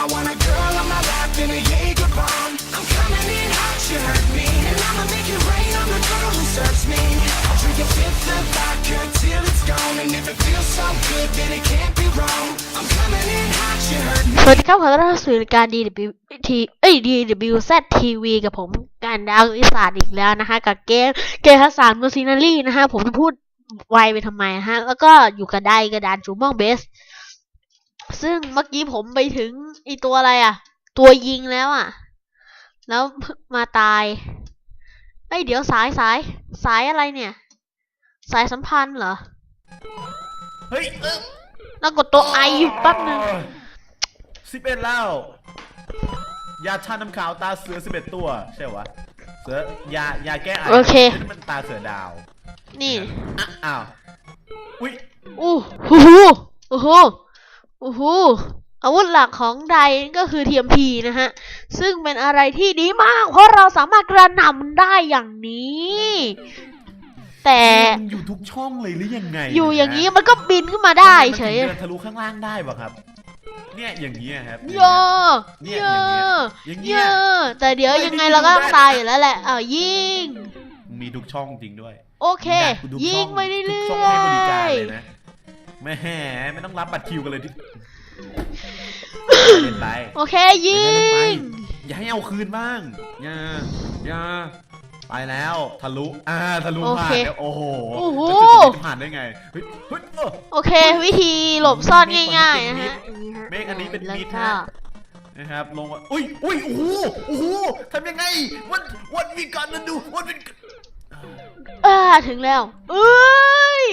I want a girl on my lap in a Jaeger bomb. I'm coming in hot, you heard me. And I'ma make it rain on the girl who serves me. I'll drink a fifth of vodka till it's gone. And if it feels so good, then it can't be wrong. I'm coming in hot, you heard me. สวัสดีครับขอต้อนรับสู่รายการ DWT เอ้ย DWZ TV กับผมการดาวอิสานอีกแล้วนะคะกับเกมเกมทัศานเมอร์ซินารีนะคะผมจะพูดไวไปทำไมฮะแล้วก็อยู่กับไดกระดานจูมองเบส ซึ่งเมื่อกี้ผมไปถึงไอตัวอะไรอะ ตัวยิงแล้วอะ แล้วมาตายเอ้ยเดี๋ยวสายสายสายอะไรเนี่ย สายสัมพันธ์เหรอ เฮ้ยเออแล้วกดตัวไออยู่แป๊บนึงสิบเอ็ดแล้ว ยาชาน้ำขาวตาเสือสิบเอ็ดตัว ใช่วะ เสือยายาแก้ไอโอเค นี่มันตาเสือดาวนี่อะอ้าว อุ้ยอู้หูหูโอ้โห โอ้โหอาวุธหลักของไดก็คือ TMP นะฮะ ซึ่งเป็นอะไรที่ดีมาก เพราะเราสามารถกระหน่ำได้อย่างนี้ แต่มันอยู่ทุกช่องเลยหรือยังไงอยู่อย่างนี้มันก็บินขึ้นมาได้เฉยมันถึงดินทะลุข้างล่างได้ปะครับ เนี่ยอย่างนี้ยครับ โยเนี่ยโยอย่างโยเงี้ยแต่เดี๋ยวยังไงเราก็ต้องตายอยู่แล้วแหละอ้าวยิง มีทุกช่องจริงด้วยโอเคอยากดูทุกยิงช่อไปเรื่ทุกช่องให้บริการอยเลยนะ แม่ไม่ต้องรับบัตรคิวกันเลยที่เล่นไปๆโอเคยิเล่นไปงอย่าให้เอาคืนบ้างอย่าอย่าไปแล้วทะลุอ่าทะลุโอผ่าเคนเนี่ยโอ้โหโอ้โหจะจะผ่านได้ไงเฮ้ยเฮ้ยเออโอเค วิธีหลบซ่อนง่ายๆนะฮะเมฆอันนี้เป็นแล้วมิดก็นะนะครับลงว่าอุ้ยอุ้ยโอ้โหโอ้โหทำยังไง what what we gonna do what we อ่าถึงแล้วเอ้ย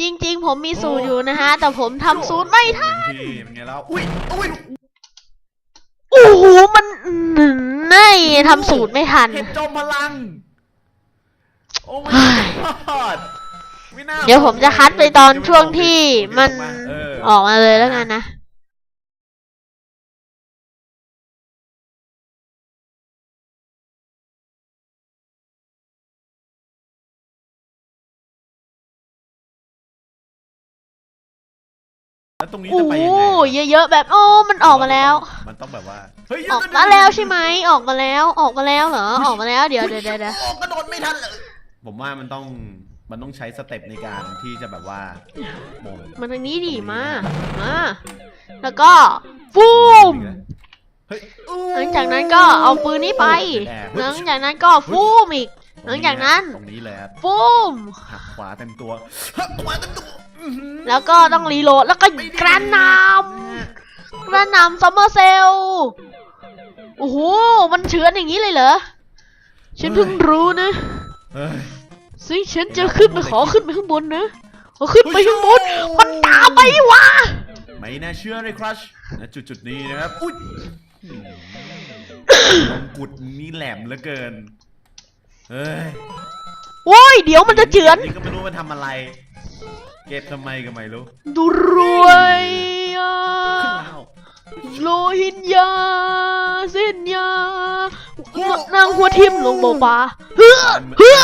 จริง ๆ ผมมีสูตรอยู่นะฮะ แต่ผมทำสูตรไม่ทันที่เป็นไงแล้วอุ้ยอุ้ยโอ้โหมันไม่ทำสูตรไม่ทัน เห็ดจอมพลัง โอ้ my เฮ้ย god ไม่น่าเดี๋ยวผมจะคัดไปตอนช่วงที่มันเออออกมาเลยแล้วกันนะ แล้วตรงนี้โอ้จะโหไปยังไงเยอะๆแบบโอ้มันออกมาแล้ว มันต้องแบบว่า เฮ้ยออกมาแล้วใช่ไหมออกมาแล้วออกมาแล้วเหรอออกมาแล้วเดี๋ยวเดี๋ยวเดี๋ยวเดี๋ยวโอ้กระโดดไม่ทันเลยผมว่ามันต้อง มันต้องใช้สเต็ปในการที่จะแบบว่าโมงมาทางนี้ดิมามาแล้วก็ฟูมเฮ้ยหลังจากนั้นก็เอาปืนนี้ไปหลังจากนั้นก็ฟูมอีก หลังจากนั้น ตรงนี้เลยครับฟูมหักขวาเต็มตัวหักขวาเต็มตัวอื้อหือ แล้วก็ต้องรีโหลดแล้วก็กระหนำกระหนำซัมเมอร์เซลโอ้โห มันเฉือนอย่างนี้เลยเหรอ ฉันเพิ่งรู้นะเฮ้ยสิฉันจะขึ้นไปขอขึ้นไปข้างบนนะ ขอขึ้นไปข้างบน มันตามไปวะ ไม่น่าเชื่อเลยครัชณจุดจุดๆนี้นะครับ อุ้ยหืมมงกุฎมึงนี่แหลมเหลือเกิน เฮ้ย โว้ย เดี๋ยวมันจะเฉือน นี่ก็ไม่รู้มันทำอะไร เก็บทำไมก็ไม่รู้ดูรวยอะขึ้นแล้วโลหินยา เส้นยานางหัวทิ่มลงบ่อปลาเฮ้อเฮ้อ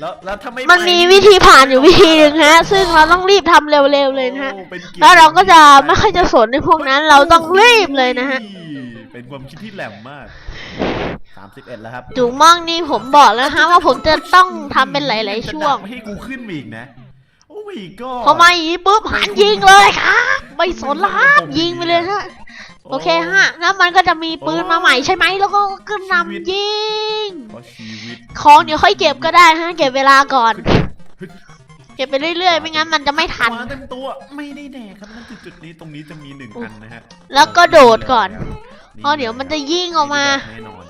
แล้วแล้วถ้าไม่มันมีวิธีผ่านอยู่วิธีหนึ่งฮะ ซึ่งเราต้องรีบทำเร็วๆเลยนะฮะโอ้เป็นกียติแล้วเราก็จะไม่ค่อยจะสนในพวกนั้น เราต้องรีบเลยนะฮะ เป็นความคิดที่แหลมมาก 31 แล้วครับจุงมั่งนี่ผมบอกแล้วฮะว่าผมจะต้องทำเป็นหลาย ๆ ช่วงจะดักไม่ให้กูขึ้นมาอีกนะ โอ้ยก็พอมาอย่างนี้ปุ๊บหันยิงเลยครับไม่สนละครับยิงไปเลยฮะ โอเคฮะ แล้วมันก็จะมีปืนมาใหม่ใช่ไหมแล้วก็กระหนำยิง เพราะชีวิตของเดี๋ยวค่อยเก็บก็ได้ฮะ เก็บเวลาก่อน เก็บไปเรื่อย ๆ ไม่งั้นมันจะไม่ทันขวาเต็มตัวไม่ได้แดกครับนั่นคือจุดนี้ตรงนี้จะมีหนึ่งอันนะฮะแล้วก็โดดก่อน เพราะเดี๋ยวมันจะยิงออกมา แน่นอน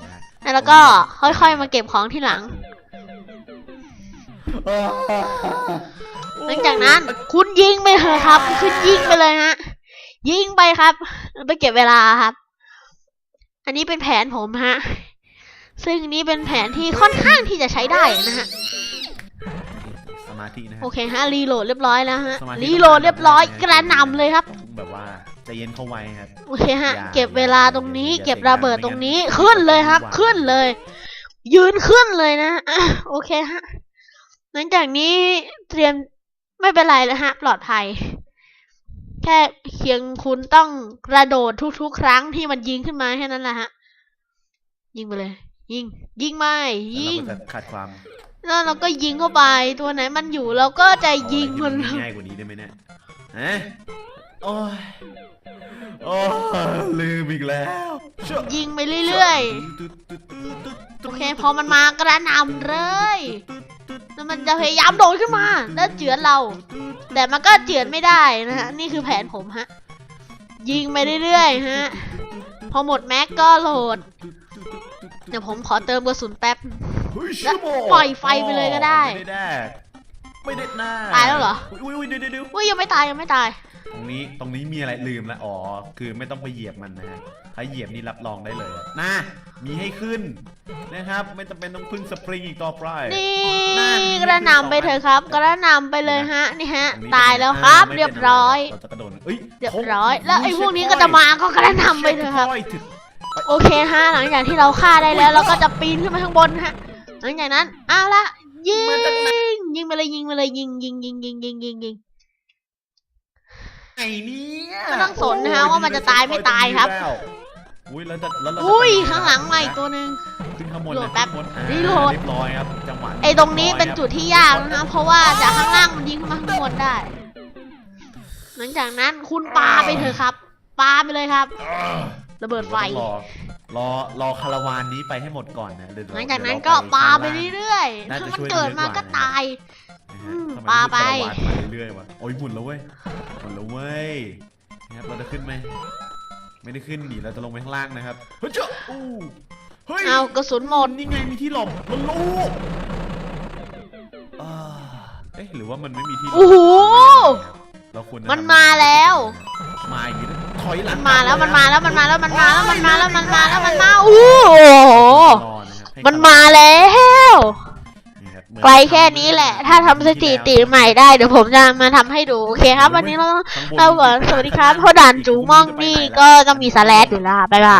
นะ แล้วก็ค่อยๆมาเก็บของที่หลัง หลังจากนั้นคุณยิงไปเถอะครับ คุณยิงไปเลยฮะ ยิงไปครับไปเก็บเวลาครับ อันนี้เป็นแผนผมฮะ ซึ่งนี้เป็นแผนที่ค่อนข้างที่จะใช้ได้นะฮะสมาธินะฮะโอเคฮะรีโหลดเรียบร้อยแล้วฮะสมาธิรีโหลดเรียบร้อยกระหน่ำเลยครับต้องแบบว่า ใจเย็นเข้าไว้ครับ โอเคฮะ อย่าเก็บเวลาตรงนี้ อย่าเก็บเสียงดัระงเบิดไม่ตรงนี้งั้นขึ้นเลยครับว่าขึ้นเลย ยืนขึ้นเลยนะอะโอเคฮะ หลังจากนี้เตรียมไม่เป็นไรแล้วฮะ ปลอดภัย แค่เพียงคุณต้องกระโดดทุกๆ ครั้งที่มันยิงขึ้นมาแค่นั้นแหละฮะ ยิงไปเลย ยิง ยิงไม่ยิงเราก็จะขาดความแล้วเราก็ยิงเข้าไป ตัวไหนมันอยู่เราก็จะยิงมันเอาอะไรที่ง่ายกว่านี้ได้ไหมเนี่ยฮะโอ้ย โอ้ยลืมอีกแล้วเชื่อยิงไปเรื่อยๆ โอเคพอมันมากระหน่ำเลย แล้วมันจะพยายามโดดขึ้นมา แล้วเจือนเรา แต่มันก็เจือนไม่ได้นะฮะ นี่คือแผนผมฮะ ยิงไปเรื่อยๆฮะ พอหมดแม็กก็โหลด เดี๋ยวผมขอเติมกระสุนแป๊บเฮ้ยแล้วชั่วโมงปล่อยไฟไปเลยก็ได้ ไม่ได้แดกไม่ได้หน้าตายแล้วเหรอ อุ้ยอุ้ยเดี๋ยวเดี๋ยวเดี๋ยวอุ้ยยังไม่ตายยังไม่ตาย ตรงนี้ตรงนี้มีอะไรลืมแล้วอ๋อคือไม่ต้องไปเหยียบมันนะฮะถ้าเหยียบนี่รับรองได้เลยอะนะมีให้ขึ้นนะครับ ไม่จำเป็นต้องพึ่งสปริงอีกต่อไปนี่กระหน่ำไปเถอะครับ กระหน่ำไปเลยฮะนี่ฮะตรงนี้ตายแล้วครับไม่เรียบป็นไร้อยเราจะกระโดดเอ้ยเรียบร้อย แล้วไอ้พวกนี้ก็จะมาก็กระหน่ำไปเถอะครับค่อยๆถึงโอเคฮะหลังจากที่เราฆ่าได้แล้ว เราก็จะปีนขึ้นไปข้างบนฮะหลังจากนั้นเอาละยิงยิงไป เลยยิงไปเลยยิงยิงยิงยิงยิงยิงยิงไอ้เนี่ยไม่ต้องสนนะฮะว่ามันจะตายไม่ตายครับ อุ้ยแล้วจะแล้วเราจะอุ้ยไปข้างหลังมาอีกตัวหนึ่งขึ้นข้างบนโหลดนะแป๊บขึ้นข้างนอ่ารีโหลดเรียบร้อยครับจังหวะไอ้ตรงนี้เป็นจุดที่ยากนะเพราะว่าจากข้างล่างมันยิงขึ้นมาข้างบนได้ หลังจากนั้นคุณปาไปเถอะครับปาไปเลยครับระเบิดไฟรอรอรอคาราวานนี้ไปให้หมดก่อนนะเดี๋ยวหลังจากนั้นเดี๋ยวก็เรปาไปชั้นล่งเรื่อยๆน่าถ้าจะมันช่วยเกิดมาได้เยอะกว่าก็ตายนะอื ฮะมทำไมปาไปคาราวานมาเรื่อยๆวะโอ้ยหมุนแล้วเว้ยหมุนแล้วเว้ยนะครับเราจะขึ้นไหมไม่ได้ขึ้นดิเราจะลงไปข้างล่างนะครับเฮ้ยเจ้าอู้เฮ้ยเอากระสุนหมด นี่ไงมีที่หลบมันลูกอ่าเอ๊ะหรือว่ามันไม่มีที่หลบโอ้โหเราควรจะมันทำมาแล้ว มาอีกแล้วถอยหลัมังนมาแล้วกมับนเยมาอะแล้วมันมาแล้วมันมาแล้วมันมาแล้วมันมาแล้วมันมาโอู้โหรอนะครับให้มันมาแล้ ไกลแค่นี้แหละ ถ้าทำสถิติใหม่ได้เดี๋ยวผมจะมาทำให้ดู โอเคครับ วันนี้เราข้งบเราก่อนสวัสดีครับเพราะด่านจูม่องนี่ก็ต้องมีสแลดอยู่แล้วค่ะบ๊ายบาย